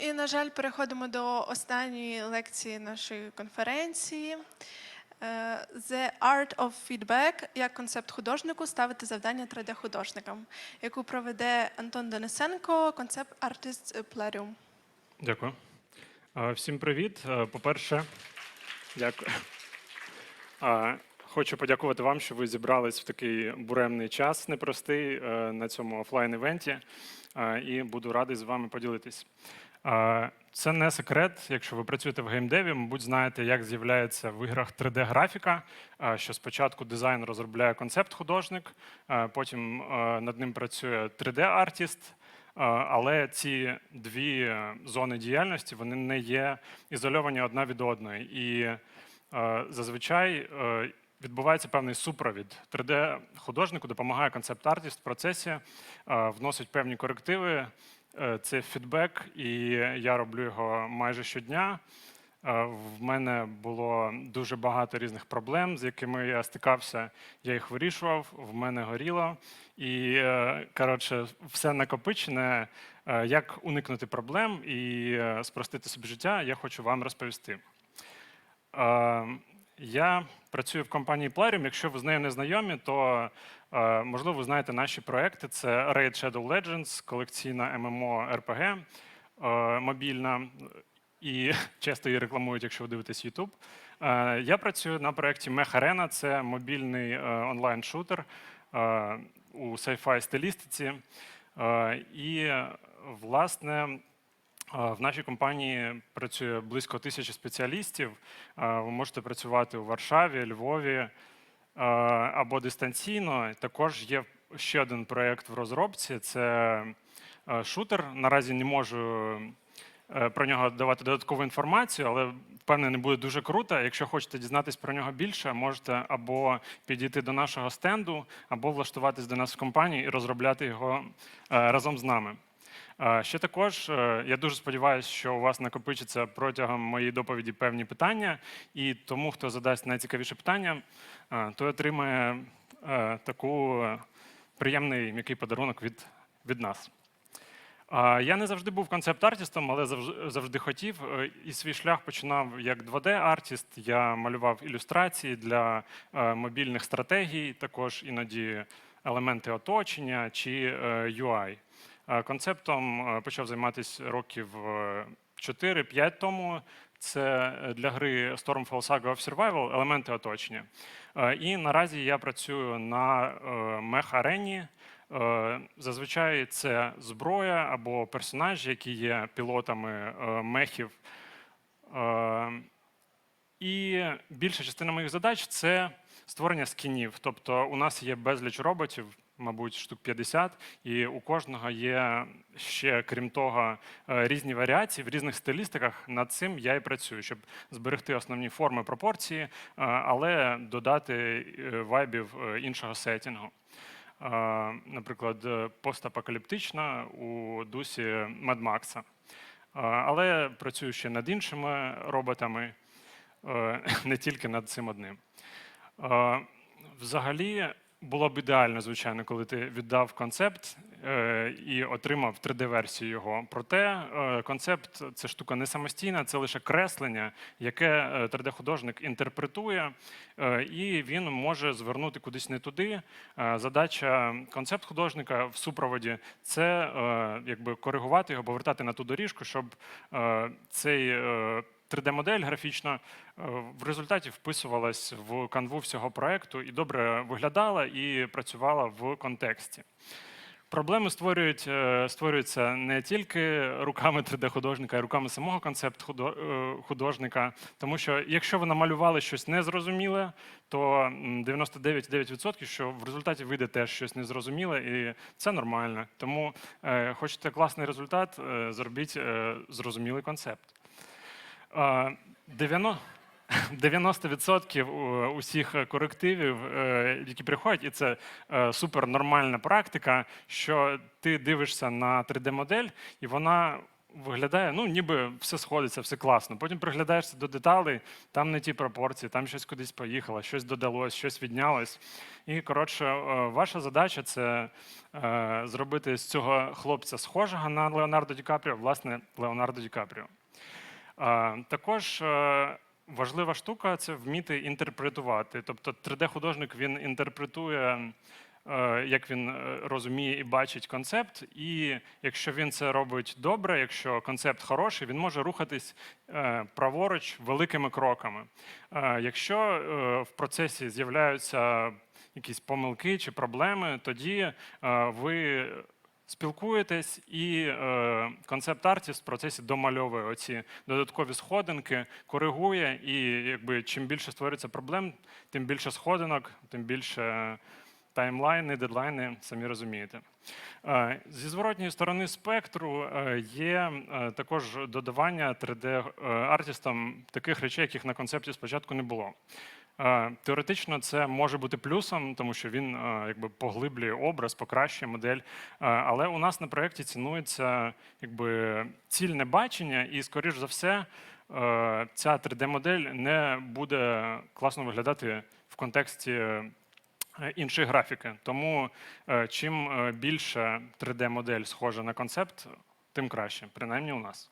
І, на жаль, переходимо до останньої лекції нашої конференції. Е, The Art of Feedback як концепт художнику ставити завдання 3D-художникам, яку проведе Антон Денисенко, концепт Artists Plarium. Дякую. Всім привіт. По-перше, дякую. Хочу подякувати вам, що ви зібрались в такий буремний час непростий е, на цьому офлайн-івенті, і буду радий з вами поділитись. Це не секрет, якщо ви працюєте в геймдеві, мабуть, знаєте, як з'являється в іграх 3D-графіка, е, що спочатку дизайн розробляє концепт-художник, потім над ним працює 3D-артіст, Е, Але ці дві зони діяльності вони не є ізольовані одна від одної. І зазвичай відбувається певний супровід. 3D-художнику допомагає концепт-артіст в процесі, вносить певні корективи. Е, Це фідбек, і я роблю його майже щодня. Е, В мене було дуже багато різних проблем, з якими я стикався. Я їх вирішував, в мене горіло. І е, коротше, все накопичене. Як уникнути проблем і спростити собі життя, я хочу вам розповісти. Я працюю в компанії Plarium. Якщо ви з нею не знайомі, то можливо ви знаєте наші проекти. Це Raid Shadow Legends, колекційна ММО RPG е, мобільна. І часто її рекламують, якщо ви дивитесь YouTube. Е, Я працюю на проєкті Mech Arena. Це мобільний е, онлайн-шутер е, у sci-fi стилістиці. Е, І, е, власне, е, в нашій компанії працює близько тисячі спеціалістів. Е, Ви можете працювати у Варшаві, Львові е, або дистанційно. Також є ще один проєкт в розробці. Це е, шутер. Наразі не можу е, про нього давати додаткову інформацію, але впевнений, буде дуже круто. Якщо хочете дізнатись про нього більше, можете або підійти до нашого стенду, або влаштуватись до нас в компанії і розробляти його е, разом з нами. Ще також я дуже сподіваюся, що у вас накопичиться протягом моєї доповіді певні питання, і тому, хто задасть найцікавіше питання, той отримає е, таку е, приємний м'який подарунок від, від нас. Я не завжди був концепт-артістом, але завжди хотів. Е, І свій шлях починав як 2D-артіст. Я малював ілюстрації для мобільних стратегій, також іноді елементи оточення чи UI. Концептом почав займатися років е, 4-5 тому. Це е, для гри Stormfall Saga of Survival елементи оточення. Е, І наразі я працюю на е, мех-арені. Зазвичай це зброя або персонажі, які є пілотами мехів. І більша частина моїх задач це створення скінів. Тобто у нас є безліч роботів, мабуть, штук 50, і у кожного є ще, крім того, е, різні варіації в різних стилістиках. Над цим я і працюю, щоб зберегти основні форми пропорції, е, але додати е, вайбів іншого сетінгу. Наприклад, постапокаліптична у дусі. Е, Але працюю ще над іншими роботами, не тільки над цим одним. Взагалі було б ідеально, звичайно, коли ти віддав концепт е, і отримав 3D-версію його. Проте е, концепт це штука не самостійна, це лише креслення, яке е, 3D-художник інтерпретує, е, і він може звернути кудись не туди. Задача концепт-художника в супроводі це якби коригувати його, повертати на ту доріжку, щоб цей. Е, 3D-модель графічна е, в результаті вписувалась в канву всього проекту і добре виглядала і працювала в контексті. Проблеми створюють, е, створюються не тільки руками 3D-художника, а й руками самого концепт-художника. Тому що якщо ви намалювали щось незрозуміле, то м, 99,9% що в результаті вийде теж щось незрозуміле, і це нормально. Тому е, хочете класний результат, е, зробіть е, зрозумілий концепт. Е, 90 90% усіх корективів, е, які приходять, і це е, супер нормальна практика, що ти дивишся на 3D-модель, і вона виглядає, ну ніби все сходиться, все класно. Потім приглядаєшся до деталей, там не ті пропорції, там щось кудись поїхало, щось додалось, щось віднялось. І коротше, е, ваша задача це е, зробити з цього хлопця схожого на Леонардо Ді Капріо, власне, Леонардо Ді Капріо. Також е, важлива штука це вміти інтерпретувати. Тобто 3D-художник він інтерпретує, е, як він е, розуміє і бачить концепт. І якщо він це робить добре, якщо концепт хороший, він може рухатись праворуч великими кроками. Якщо в процесі з'являються якісь помилки чи проблеми, тоді ви спілкуєтесь, і е, концепт-артіст в процесі домальовує оці додаткові сходинки, коригує, і якби чим більше створюється проблем, тим більше сходинок, тим більше таймлайни, дедлайни, самі розумієте. Е, Зі зворотньої сторони спектру е, є е, також додавання 3D-артістам таких речей, яких на концепті спочатку не було. Е, Теоретично це може бути плюсом, тому що він е, якби поглиблює образ, покращує модель. Е, Але у нас на проєкті цінується якби цільне бачення, і, скоріш за все, ця 3D-модель не буде класно виглядати в контексті іншої графіки. Тому чим більше 3D-модель схожа на концепт, тим краще, принаймні у нас.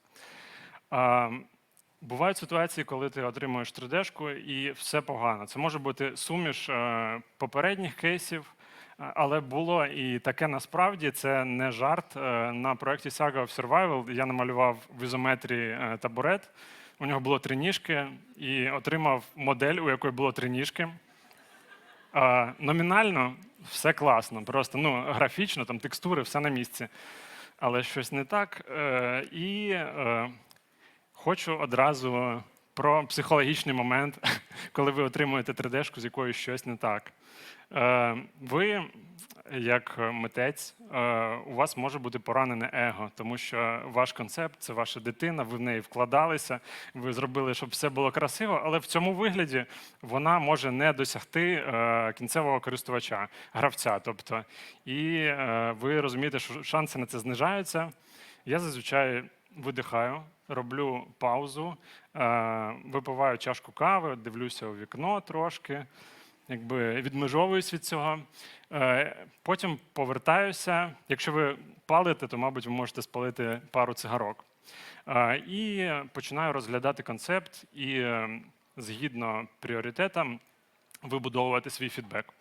Бувають ситуації, коли ти отримуєш 3D-шку і все погано. Це може бути суміш е, попередніх кейсів, е, але було і таке насправді це не жарт. Е, На проєкті Saga of Survival я намалював в ізометрії табурет. У нього було три ніжки, і отримав модель, у якої було три ніжки. Номінально все класно, просто ну, графічно, там текстури, все на місці. Але щось не так. І хочу одразу про психологічний момент, коли ви отримуєте 3D-шку, з якою щось не так. Е, Ви, як митець, е, у вас може бути поранене его, тому що ваш концепт це ваша дитина, ви в неї вкладалися, ви зробили, щоб все було красиво, але в цьому вигляді вона може не досягти е, кінцевого користувача, гравця. Тобто, і ви розумієте, що шанси на це знижаються. Я зазвичай видихаю, роблю паузу, е, випиваю чашку кави, дивлюся у вікно трошки, якби відмежовуюсь від цього. Е, Потім повертаюся. Якщо ви палите, то, мабуть, ви можете спалити пару цигарок. Е, І починаю розглядати концепт і згідно пріоритетам вибудовувати свій фідбек.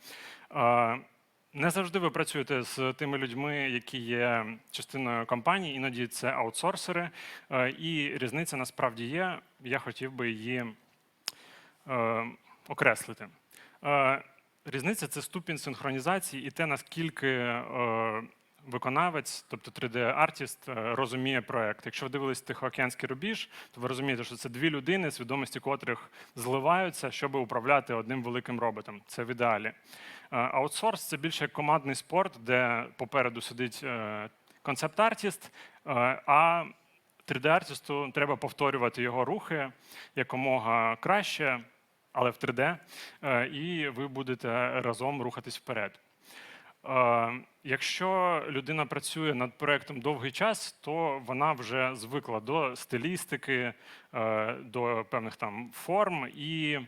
Не завжди ви працюєте з тими людьми, які є частиною компанії, іноді це аутсорсери, е, і різниця насправді є. Я хотів би її е, окреслити. Е, Різниця це ступінь синхронізації і те, наскільки виконавець, тобто 3D-артіст, е, розуміє проект. Якщо ви дивились Тихоокеанський рубіж, то ви розумієте, що це дві людини, свідомості котрих зливаються, щоб управляти одним великим роботом. Це в ідеалі. Е, Аутсорс це більше як командний спорт, де попереду сидить е, концепт-артіст, а 3D-артісту треба повторювати його рухи якомога краще, але в 3D, е, і ви будете разом рухатись вперед. Якщо людина працює над проектом довгий час, то вона вже звикла до стилістики, е, до певних там форм, і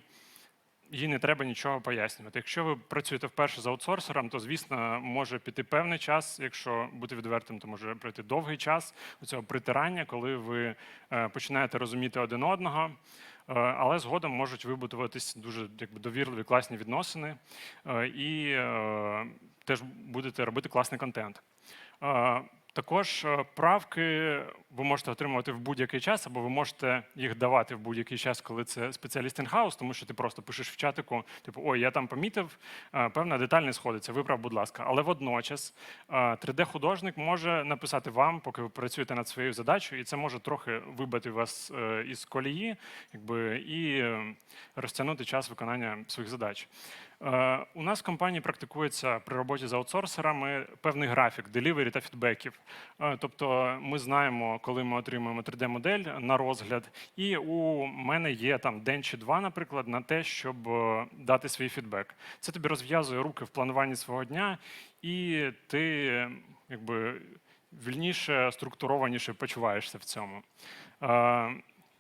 їй не треба нічого пояснювати. Якщо ви працюєте вперше з аутсорсером, то звісно може піти певний час. Якщо бути відвертим, то може пройти довгий час у цього притирання, коли ви е, починаєте розуміти один одного. Е, Але згодом можуть вибудуватись дуже якби, довірливі, класні відносини, е, і е, теж будете робити класний контент. Е, Також е, правки ви можете отримувати в будь-який час, або ви можете їх давати в будь-який час, коли це спеціаліст інхаус, тому що ти просто пишеш в чатику, типу, ой, я там помітив, е, певна деталь не сходиться, виправ, будь ласка. Але водночас е, 3D-художник може написати вам, поки ви працюєте над своєю задачею, і це може трохи вибити вас е, із колії, якби і е, розтягнути час виконання своїх задач. Е, У нас в компанії практикується при роботі з аутсорсерами певний графік делівері та фідбеків. Е, Тобто ми знаємо, коли ми отримуємо 3D-модель на розгляд, і у мене є там день чи два, наприклад, на те, щоб е, дати свій фідбек. Це тобі розв'язує руки в плануванні свого дня, і ти якби. вільніше, структурованіше почуваєшся в цьому.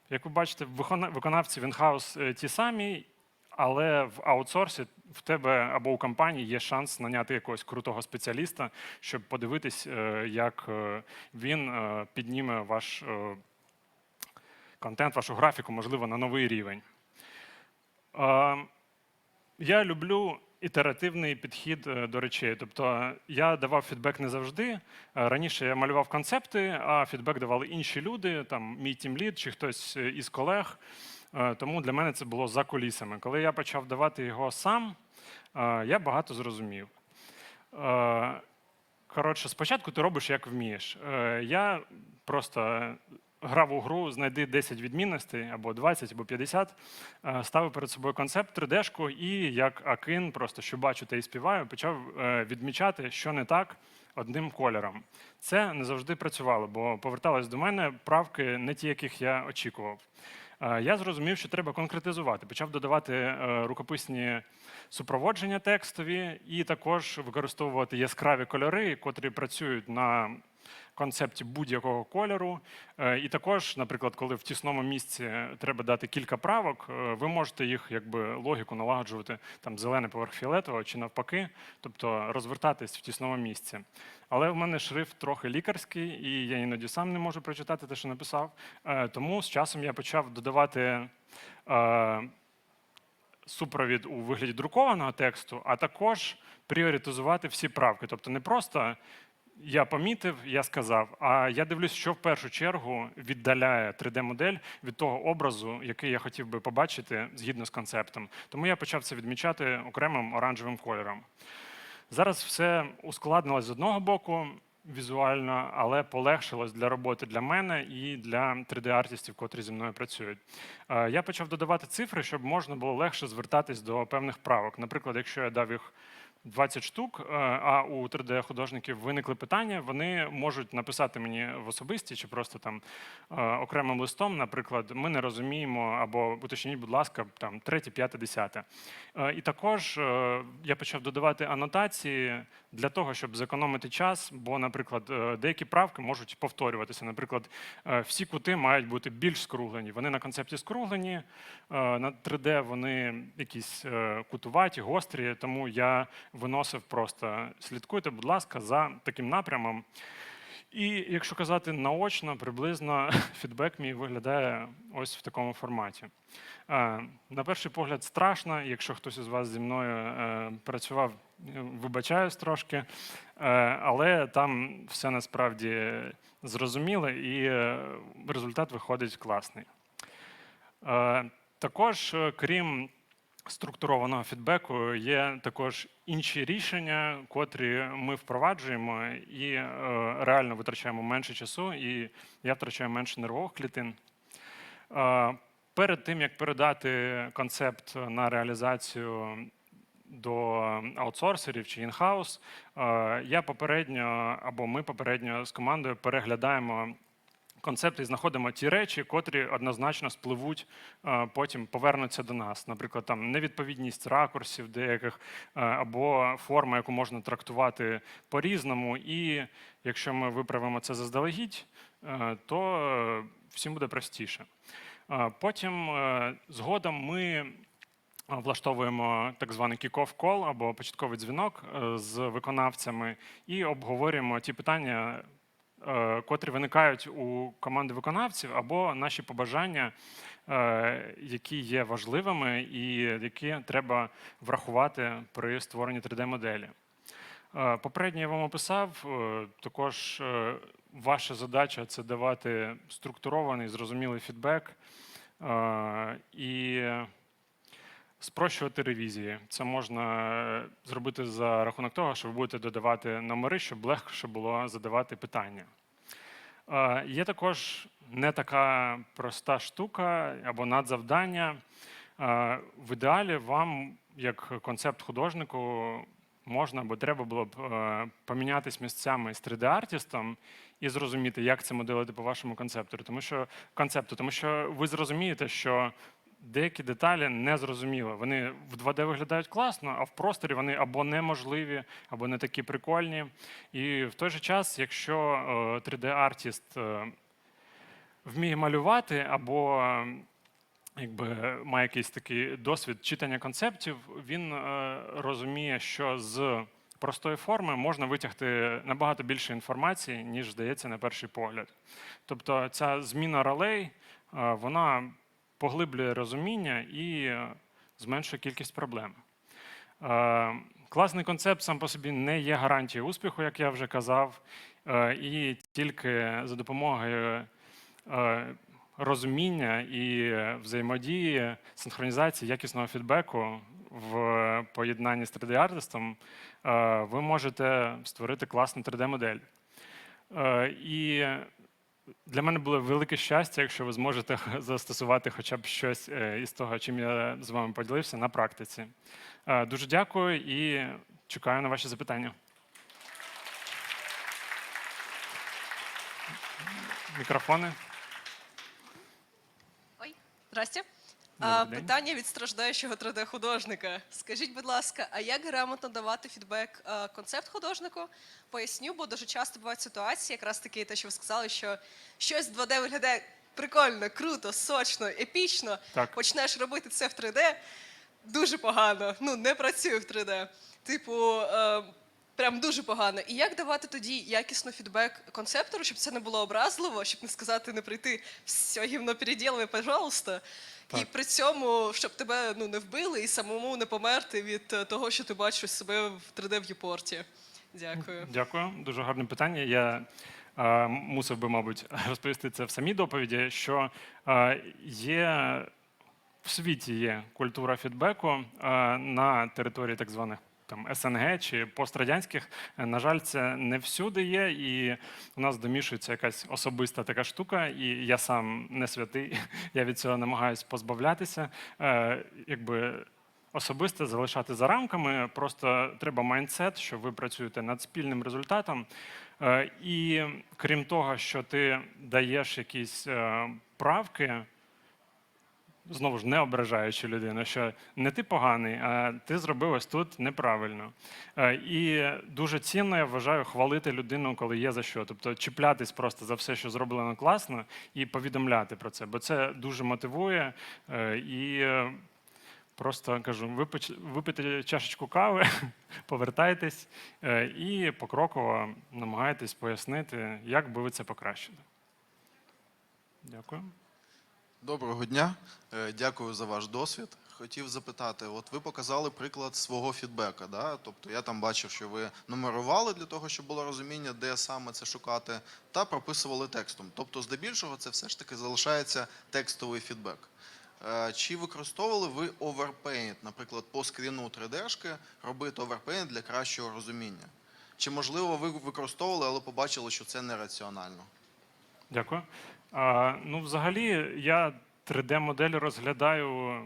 Як ви бачите, викона- виконавці в інхаус е, ті самі, але в аутсорсі в тебе або у компанії є шанс наняти якогось крутого спеціаліста, щоб подивитись, е, як е, він е, підніме ваш контент, вашу графіку, можливо, на новий рівень. Я люблю ітеративний підхід до речей. Тобто я давав фідбек не завжди. Раніше я малював концепти, а фідбек давали інші люди, там мій тімлід чи хтось із колег. Е, Тому для мене це було за кулісами. Коли я почав давати його сам, е, я багато зрозумів. Е, Коротше, спочатку ти робиш як вмієш. Я просто грав у гру, знайди 10 відмінностей або 20, або 50, е, ставив перед собою концепт 3D-шку і як Акин, просто що бачу та і співаю, почав відмічати, що не так одним кольором. Це не завжди працювало, бо повертались до мене правки не ті, яких я очікував. Я зрозумів, що треба конкретизувати. Почав додавати е, рукописні супроводження текстові і також використовувати яскраві кольори, котрі працюють на концепті будь-якого кольору. Е, І також, наприклад, коли в тісному місці треба дати кілька правок, е, ви можете їх якби логіку налагоджувати там зелений поверх фіолетового чи навпаки, тобто розвертатись в тісному місці. Але в мене шрифт трохи лікарський, і я іноді сам не можу прочитати те, що написав. Е, Тому з часом я почав додавати. Супровід у вигляді друкованого тексту, а також пріоритизувати всі правки. Тобто не просто я помітив, я сказав, а я дивлюсь, що в першу чергу віддаляє 3D-модель від того образу, який я хотів би побачити згідно з концептом. Тому я почав це відмічати окремим оранжевим кольором. Зараз все ускладнилось з одного боку візуально, але полегшилось для роботи для мене і для 3D-артистів, котрі зі мною працюють. Я почав додавати цифри, щоб можна було легше звертатись до певних правок. Наприклад, якщо я дав їх 20 штук, е, а у 3D-художників виникли питання, вони можуть написати мені в особисті чи просто там е, окремим листом, наприклад, ми не розуміємо, або уточніть, будь ласка, там третє, п'яте, десяте. Е, І також я почав додавати анотації для того, щоб зекономити час, бо, наприклад, е, деякі правки можуть повторюватися. Наприклад, е, всі кути мають бути більш скруглені. Вони на концепті скруглені, е, на 3D вони якісь кутуваті, гострі, тому я виносив просто слідкуйте, будь ласка, за таким напрямом. І якщо казати наочно, приблизно фідбек мій виглядає ось в такому форматі. Е, На перший погляд страшно, якщо хтось із вас зі мною е, працював, е, вибачаюсь трошки, але там все насправді зрозуміло і результат виходить класний. Також, крім структурованого фідбеку, є також інші рішення, котрі ми впроваджуємо і е, реально витрачаємо менше часу, і я втрачаю менше нервових клітин. Е, Перед тим як передати концепт на реалізацію до аутсорсерів чи інхаус, е, я попередньо або ми попередньо з командою переглядаємо концепти і знаходимо ті речі, котрі однозначно спливуть, е, потім повернуться до нас. Наприклад, там невідповідність ракурсів деяких е, або форма, яку можна трактувати по-різному. І якщо ми виправимо це заздалегідь, е, то всім буде простіше. Потім згодом ми влаштовуємо так званий kick-off call або початковий дзвінок з виконавцями і обговорюємо ті питання, котрі виникають у команди виконавців, або наші побажання, е, які є важливими і які треба врахувати при створенні 3D-моделі. Е, Попередньо я вам описав. е, Також е, ваша задача це давати структурований, зрозумілий фідбек е, і спрощувати ревізії. Це можна е, зробити за рахунок того, що ви будете додавати номери, щоб легше було задавати питання. Е, Є також не така проста штука або надзавдання. Е, В ідеалі вам, як концепт художнику, можна або треба було б помінятись місцями з 3D-артістом і зрозуміти, як це моделити по вашому концепту. Тому що концепту, тому що ви зрозумієте, що деякі деталі не зрозуміли. Вони в 2D виглядають класно, а в просторі вони або неможливі, або не такі прикольні. І в той же час, якщо е, 3D-артіст е, вміє малювати або е, якби має якийсь такий досвід читання концептів, він е, розуміє, що з простої форми можна витягти набагато більше інформації, ніж здається на перший погляд. Тобто ця зміна ролей е, вона поглиблює розуміння і е, зменшує кількість проблем. Е, Класний концепт сам по собі не є гарантією успіху, як я вже казав, е, і тільки за допомогою розуміння і взаємодії, синхронізації якісного фідбеку в поєднанні з 3D-артистом е, ви можете створити класну 3D-модель. Е, І для мене було велике щастя, якщо ви зможете застосувати хоча б щось е, із того, чим я з вами поділився на практиці. Е, Дуже дякую і чекаю на ваші запитання. Мікрофони. Ой, здрасте. А, питання від страждаючого 3D-художника. Скажіть, будь ласка, а як грамотно давати фідбек а, концепт художнику? Поясню, бо дуже часто бувають ситуації, якраз такі, те, що ви сказали, що щось 2D виглядає прикольно, круто, сочно, епічно. Так. Почнеш робити це в 3D, дуже погано. Ну, не працює в 3D. Типу, е, прям дуже погано. І як давати тоді якісно фідбек концептору, щоб це не було образливо, щоб не сказати, не прийти все гівно переділами, пожалуйста. І при цьому, щоб тебе ну, не вбили і самому не померти від е, того, що ти бачиш себе в 3D в Єпорті. Дякую. Дякую, дуже гарне питання. Я е, мусив би, мабуть, розповісти це в самій доповіді, що е, є в світі є культура фідбеку е, на території так званих там СНГ чи пострадянських. Е, На жаль, це не всюди є, і у нас домішується якась особиста така штука, і я сам не святий, я від цього намагаюся позбавлятися. Е, якби особисте залишати за рамками. Просто треба майндсет, що ви працюєте над спільним результатом. Е, І крім того, що ти даєш якісь правки, знову ж не ображаючи людину, що не ти поганий, а ти зробив ось тут неправильно. Е, І дуже цінно, я вважаю, хвалити людину, коли є за що. Тобто чіплятись просто за все, що зроблено класно, і повідомляти про це, бо це дуже мотивує е, і. е, Просто кажу, випийте чашечку кави, повертайтесь і покроково намагайтесь пояснити, як би ви це покращили. Дякую. Доброго дня, Е, дякую за ваш досвід. Хотів запитати, от ви показали приклад свого фідбека. Да? Тобто я там бачив, що ви нумерували для того, щоб було розуміння, де саме це шукати, та прописували текстом. Тобто, здебільшого, це все ж таки залишається текстовий фідбек. Е, Чи використовували ви overpaint, наприклад, по скріну 3D-шки робити overpaint для кращого розуміння? Чи можливо ви використовували, але побачили, що це нераціонально? Дякую. А, ну, взагалі, я 3D-модель розглядаю е,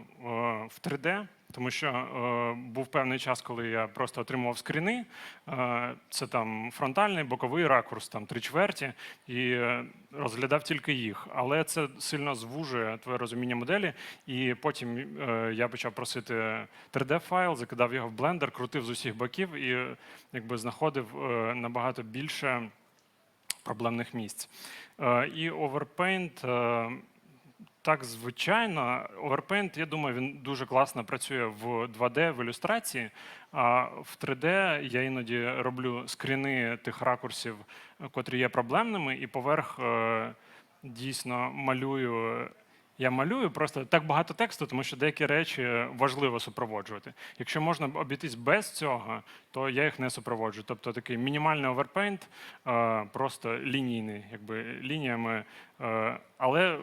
в 3D, тому що е, був певний час, коли я просто отримував скріни. Е, це там фронтальний, боковий ракурс, там три чверті, і е, розглядав тільки їх. Але це сильно звужує твоє розуміння моделі. І потім е, я почав просити 3D-файл, закидав його в блендер, крутив з усіх боків і якби знаходив е, набагато більше проблемних місць. Е, І е, так, звичайно, Overpaint, я думаю, він дуже класно працює в 2D, в ілюстрації. А в 3D я іноді роблю скріни тих ракурсів, котрі є проблемними, і поверх е, дійсно малюю. Я малюю просто так багато тексту, тому що деякі речі важливо супроводжувати. Якщо можна обійтись без цього, то я їх не супроводжу. Тобто такий мінімальний оверпейнт, просто лінійний, якби лініями. Е, але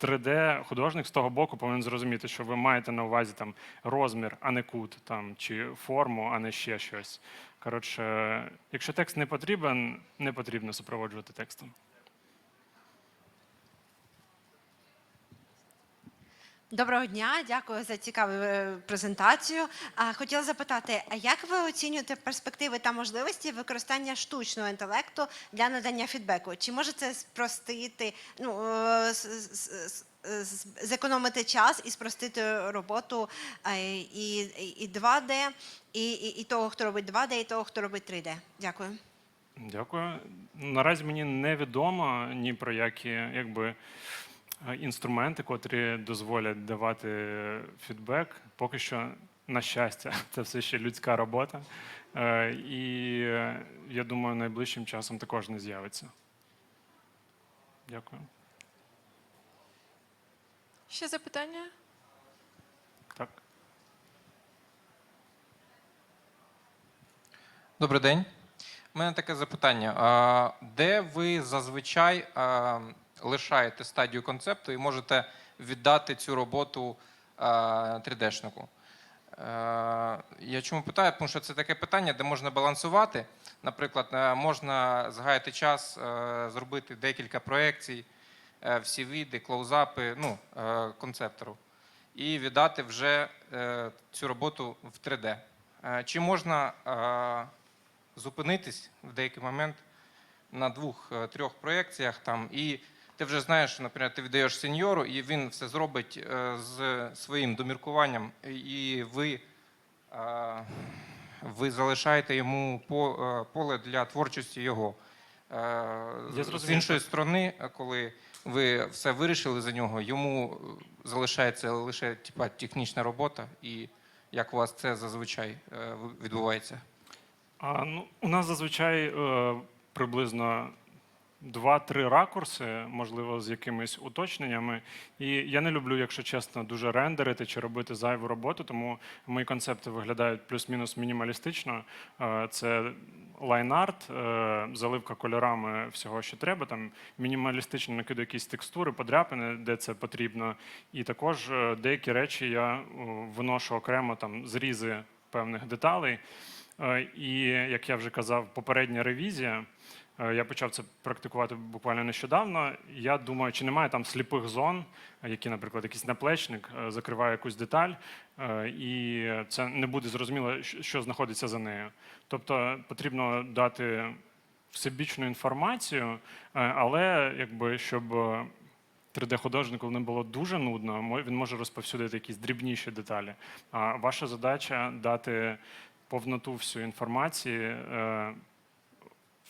3D-художник з того боку повинен зрозуміти, що ви маєте на увазі там розмір, а не кут, там, чи форму, а не ще щось. Коротше, якщо текст не потрібен, не потрібно супроводжувати текстом. Доброго дня, дякую за цікаву е, презентацію. Хотіла запитати, а як ви оцінюєте перспективи та можливості використання штучного інтелекту для надання фідбеку? Чи може це спростити, ну, е, зекономити час і спростити роботу е, і, і, і 2D, і, і, і того, хто робить 2D, і того, хто робить 3D. Дякую. Дякую. Наразі мені невідомо ні про які якби, інструменти, котрі дозволять давати фідбек. Поки що, на щастя, це все ще людська робота. Е, І е, я думаю, найближчим часом також не з'явиться. Дякую. Ще запитання? Так. Добрий день. У мене таке запитання. Де ви зазвичай лишаєте стадію концепту і можете віддати цю роботу 3D-шнику? Е, Я чому питаю? Тому що це таке питання, де можна балансувати. Наприклад, е, можна згаяти час, е, зробити декілька проєкцій, е, всі віди, клоузапи, ну, е, концептору, і віддати вже е, цю роботу в 3D. Е, Чи можна е, зупинитись в деякий момент на двох-трьох проєкціях там, і ти вже знаєш, що, наприклад, ти віддаєш сеньору, і він все зробить е, з своїм доміркуванням, і ви, е, ви залишаєте йому е, поле для творчості його. Я З іншої сторони, коли ви все вирішили за нього, йому залишається лише типа, технічна робота, і як у вас це зазвичай відбувається? А, ну, у нас зазвичай е, приблизно два-три ракурси, можливо, з якимись уточненнями. І я не люблю, якщо чесно, дуже рендерити чи робити зайву роботу, тому мої концепти виглядають плюс-мінус мінімалістично. Е, це лайн-арт, е, заливка кольорами всього, що треба. Там мінімалістично накидаю якісь текстури, подряпини, де це потрібно. І також е, деякі речі я виношу окремо там зрізи певних деталей. І як я вже казав, попередня ревізія. Е, Я почав це практикувати буквально нещодавно. Я думаю, чи немає там сліпих зон, які, наприклад, якийсь наплечник е, закриває якусь деталь, е, і це не буде зрозуміло, що знаходиться за нею. Тобто потрібно дати всебічну інформацію, але якби щоб. е, 3D-художнику не було дуже нудно, він може розповсюдити якісь дрібніші деталі. А ваша задача дати повноту всю інформації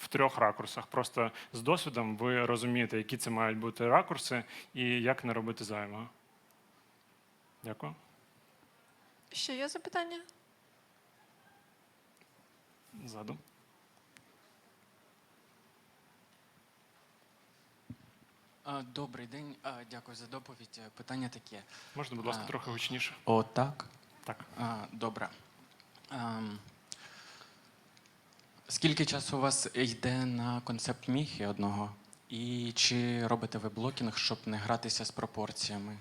в трьох ракурсах. Просто з досвідом ви розумієте, які це мають бути ракурси і як не робити зайвого. Дякую. Ще є запитання? Ззаду. Добрий день, дякую за доповідь. Е, Питання таке. Можна, будь ласка, трохи гучніше. О, так. Так. Добре. Скільки часу у вас йде на концепт міхи одного? І чи робите ви блокінг, щоб не гратися з пропорціями?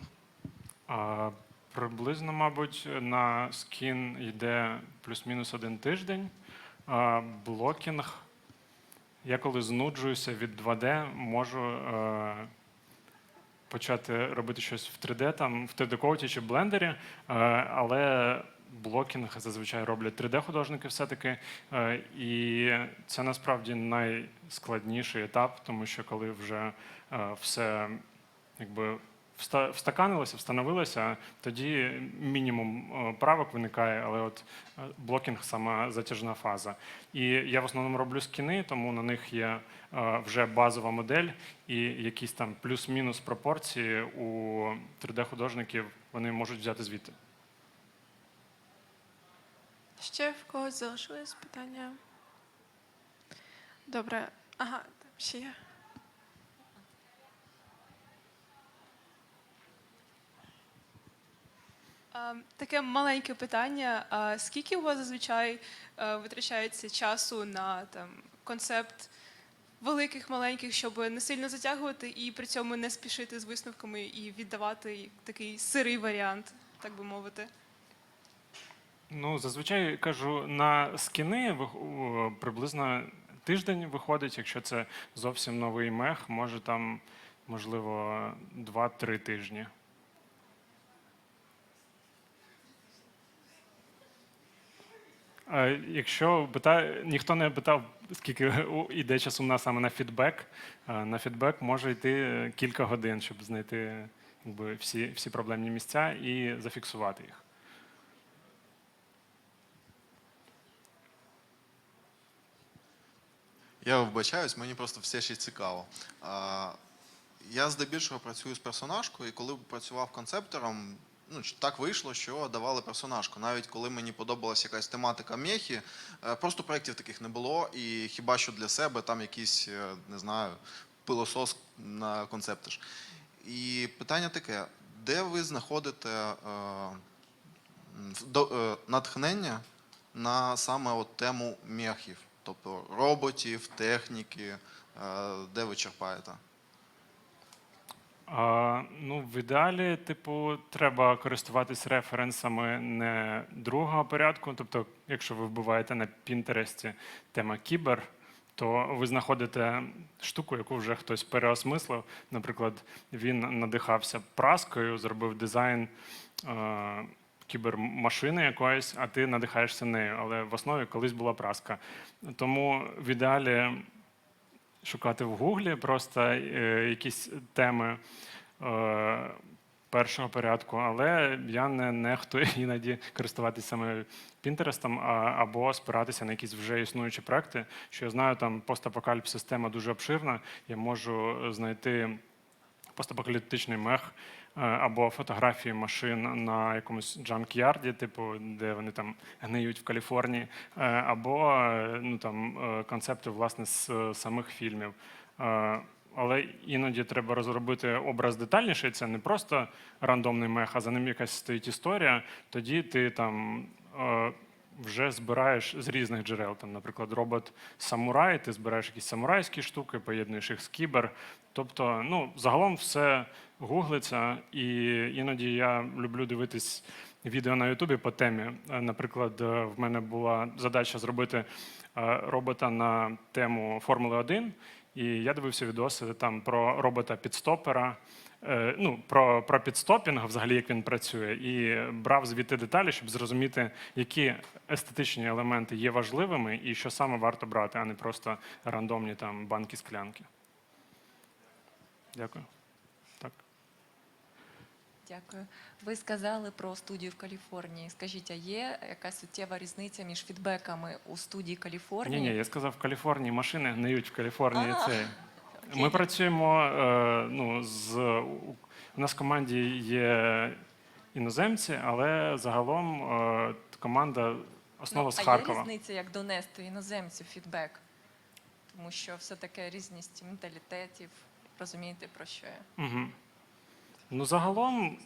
А, приблизно, мабуть, на скін йде плюс-мінус один тиждень. А, блокінг. Я коли знуджуюся від 2D, можу е, почати робити щось в 3D, там в 3D-коуті чи блендері, е, але блокінг зазвичай роблять 3D-художники все-таки. Е, і це насправді найскладніший етап, тому що коли вже е, все якби встаканилося, встановилося, тоді мінімум е, правок виникає, але от блокінг сама затяжна фаза. І я в основному роблю скіни, тому на них є вже базова модель, і якісь там плюс-мінус пропорції у 3D-художників вони можуть взяти звідти. Ще в когось залишились питання? Добре. Ага, там ще є. Таке маленьке питання. Скільки у вас зазвичай е, витрачається часу на там, концепт великих, маленьких, щоб не сильно затягувати і при цьому не спішити з висновками і віддавати такий сирий варіант, так би мовити? Ну, зазвичай кажу, на скіни приблизно тиждень виходить, якщо це зовсім новий мех, може там, можливо, 2-3 тижні. Якщо пита... ніхто не питав, скільки йде часу на саме на фідбек, на фідбек може йти кілька годин, щоб знайти якби, всі, всі проблемні місця і зафіксувати їх. Я вибачаюсь, мені просто все ще цікаво. Я здебільшого працюю з персонажкою, і коли працював концептором, ну, так вийшло, що давали персонажку. Навіть коли мені подобалася якась тематика мехі, е, просто проєктів таких не було, і хіба що для себе там якийсь, е, не знаю, пилосос на концептиш. І питання таке: де ви знаходите е, е, натхнення на саме от тему мехів, тобто роботів, техніки, е, де ви черпаєте? А, ну, в ідеалі, типу, треба користуватись референсами не другого порядку. Тобто, якщо ви вбиваєте на Пінтересті тема кібер, то ви знаходите штуку, яку вже хтось переосмислив. Наприклад, він надихався праскою, зробив дизайн е, кібермашини якоїсь, а ти надихаєшся нею. Але в основі колись була праска. Тому в ідеалі шукати в Гуглі просто е, якісь теми е, першого порядку, але я не нехтую іноді користуватися саме Пінтерестом або спиратися на якісь вже існуючі проекти. Що я знаю, там постапокаліпсис система дуже обширна. Я можу знайти постапокаліптичний мех або фотографії машин на якомусь джанк-ярді, типу, де вони там гниють в Каліфорнії, е, або е, ну, там, е, концепти власне з е, самих фільмів. Е, Але іноді треба розробити образ детальніший. Це не просто рандомний мех, а за ним якась стоїть історія. Тоді ти там е, вже збираєш з різних джерел. Там, наприклад, робот самурай, ти збираєш якісь самурайські штуки, поєднуєш їх з кібер. Тобто, ну, загалом все гуглиться, і іноді я люблю дивитись відео на Ютубі по темі. Е, Наприклад, е, в мене була задача зробити е, робота на тему Формули 1, і я дивився відоси там про робота підстопера. Е, Ну, про, про підстопінг, взагалі, як він працює, і брав звідти деталі, щоб зрозуміти, які естетичні елементи є важливими і що саме варто брати, а не просто рандомні там банки склянки. Дякую. Так. Дякую. Ви сказали про студію в Каліфорнії. Скажіть, а є якась суттєва різниця між фідбеками у студії Каліфорнії? ні, ні, я сказав, в Каліфорнії машини гниють в Каліфорнії. А, Це ми працюємо е, ну, з у нас в команді є іноземці, але загалом е, команда основа ну, з а Харкова. є різниця, як донести іноземців фідбек? Тому що все таки різність менталітетів. Розумієте, про що я? Угу. Ну, загалом,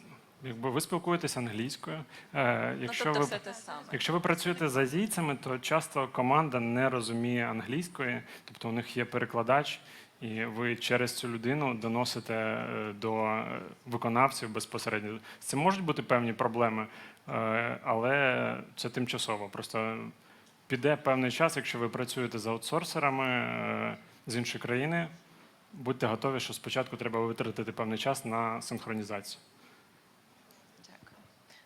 якби ви спілкуєтеся англійською. Е, якщо ну, тобто ви все те саме. Якщо ви працюєте з азійцями, то часто команда не розуміє англійської, тобто у них є перекладач, і ви через цю людину доносите е, до е, виконавців безпосередньо. Цим можуть бути певні проблеми, е, але це тимчасово. Просто піде певний час, якщо ви працюєте з аутсорсерами е, з іншої країни. Будьте готові, що спочатку треба витратити певний час на синхронізацію.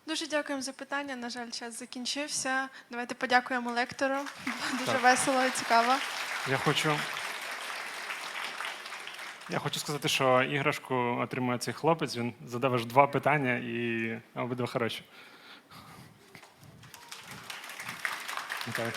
Дуже дякуємо за питання. На жаль, час закінчився. Давайте подякуємо лектору. Дуже Так. весело і цікаво. Я хочу. Я хочу сказати, що іграшку отримує цей хлопець. Він задав аж два питання і обидва хороші. Вітаю.